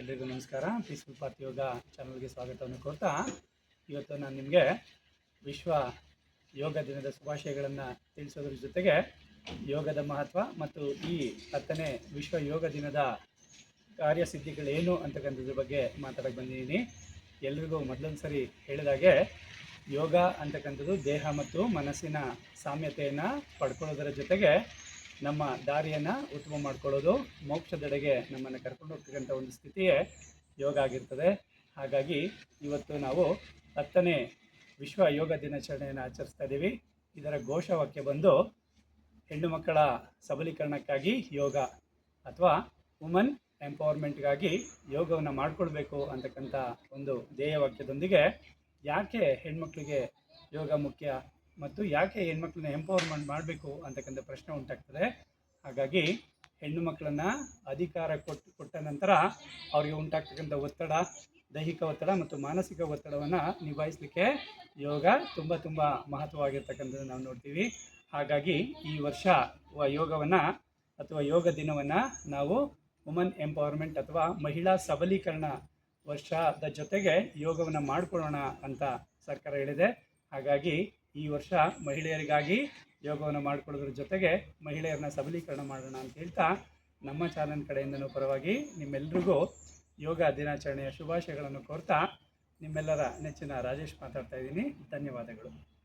ಎಲ್ರಿಗೂ ನಮಸ್ಕಾರ. Peaceful path ಯೋಗ ಚಾನಲ್ಗೆ ಸ್ವಾಗತವನ್ನು ಕೊಡ್ತಾ ಇವತ್ತು ನಾನು ನಿಮಗೆ ವಿಶ್ವ ಯೋಗ ದಿನದ ಶುಭಾಶಯಗಳನ್ನು ತಿಳಿಸೋದ್ರ ಜೊತೆಗೆ ಯೋಗದ ಮಹತ್ವ ಮತ್ತು ಈ ಹತ್ತನೇ ವಿಶ್ವ ಯೋಗ ದಿನದ ಕಾರ್ಯಸಿದ್ಧಿಗಳೇನು ಅಂತಕ್ಕಂಥದ್ರ ಬಗ್ಗೆ ಮಾತಾಡಕ್ಕೆ ಬಂದಿದ್ದೀನಿ. ಎಲ್ರಿಗೂ ಮೊದಲೊಂದು ಸರಿ ಹೇಳಿದಾಗೆ ಯೋಗ ಅಂತಕ್ಕಂಥದ್ದು ದೇಹ ಮತ್ತು ಮನಸ್ಸಿನ ಸಾಮ್ಯತೆಯನ್ನು ಪಡ್ಕೊಳ್ಳೋದರ ಜೊತೆಗೆ ನಮ್ಮ ದಾರಿಯನ್ನು ಉತ್ತಮ ಮಾಡ್ಕೊಳ್ಳೋದು, ಮೋಕ್ಷದೆಡೆಗೆ ನಮ್ಮನ್ನು ಕರ್ಕೊಂಡು ಹೋಗ್ತಕ್ಕಂಥ ಒಂದು ಸ್ಥಿತಿಯೇ ಯೋಗ ಆಗಿರ್ತದೆ. ಹಾಗಾಗಿ ಇವತ್ತು ನಾವು ಹತ್ತನೇ ವಿಶ್ವ ಯೋಗ ದಿನಾಚರಣೆಯನ್ನು ಆಚರಿಸ್ತಾ ಇದ್ದೀವಿ ಇದರ ಘೋಷವಾಕ್ಯ ಬಂದು, ಹೆಣ್ಣು ಮಕ್ಕಳ ಸಬಲೀಕರಣಕ್ಕಾಗಿ ಯೋಗ ಅಥವಾ ವುಮನ್ ಎಂಪವರ್ಮೆಂಟ್ಗಾಗಿ ಯೋಗವನ್ನು ಮಾಡಿಕೊಳ್ಬೇಕು ಅಂತಕ್ಕಂಥ ಒಂದು ಧ್ಯೇಯವಾಕ್ಯದೊಂದಿಗೆ, ಯಾಕೆ ಹೆಣ್ಮಕ್ಳಿಗೆ ಯೋಗ ಮುಖ್ಯ? ಮತ್ತು ಯಾಕೆ ಹೆಣ್ಮಕ್ಳನ್ನ ಎಂಪವರ್ಮೆಂಟ್ ಮಾಡಬೇಕು ಅಂತಕ್ಕಂಥ ಪ್ರಶ್ನೆ ಉಂಟಾಗ್ತದೆ. ಹಾಗಾಗಿ ಹೆಣ್ಣು ಮಕ್ಕಳನ್ನು ಅಧಿಕಾರ ಕೊಟ್ಟು ಕೊಟ್ಟ ನಂತರ ಅವರಿಗೆ ಉಂಟಾಗ್ತಕ್ಕಂಥ ಒತ್ತಡ, ದೈಹಿಕ ಒತ್ತಡ ಮತ್ತು ಮಾನಸಿಕ ಒತ್ತಡವನ್ನು ನಿಭಾಯಿಸಲಿಕ್ಕೆ ಯೋಗ ತುಂಬ ತುಂಬ ಮಹತ್ವವಾಗಿರ್ತಕ್ಕಂಥದ್ದು ನಾವು ನೋಡ್ತೀವಿ. ಹಾಗಾಗಿ ಈ ವರ್ಷ ಯೋಗವನ್ನು ಅಥವಾ ಯೋಗ ದಿನವನ್ನು ನಾವು ವುಮನ್ ಎಂಪವರ್ಮೆಂಟ್ ಅಥವಾ ಮಹಿಳಾ ಸಬಲೀಕರಣ ವರ್ಷದ ಜೊತೆಗೆ ಯೋಗವನ್ನು ಮಾಡಿಕೊಳ್ಳೋಣ ಅಂತ ಸರ್ಕಾರ ಹೇಳಿದೆ. ಹಾಗಾಗಿ ಈ ವರ್ಷ ಮಹಿಳೆಯರಿಗಾಗಿ ಯೋಗವನ್ನು ಮಾಡಿಕೊಳ್ಳೋದ್ರ ಜೊತೆಗೆ ಮಹಿಳೆಯರನ್ನ ಸಬಲೀಕರಣ ಮಾಡೋಣ ಅಂತ ಹೇಳ್ತಾ ನಮ್ಮ ಚಾನಲ್ ಕಡೆಯಿಂದನೂ ಪರವಾಗಿ ನಿಮ್ಮೆಲ್ರಿಗೂ ಯೋಗ ದಿನಾಚರಣೆಯ ಶುಭಾಶಯಗಳನ್ನು ಕೋರ್ತಾ ನಿಮ್ಮೆಲ್ಲರ ನೆಚ್ಚಿನ ರಾಜೇಶ್ ಮಾತಾಡ್ತಾ ಇದ್ದೀನಿ. ಧನ್ಯವಾದಗಳು.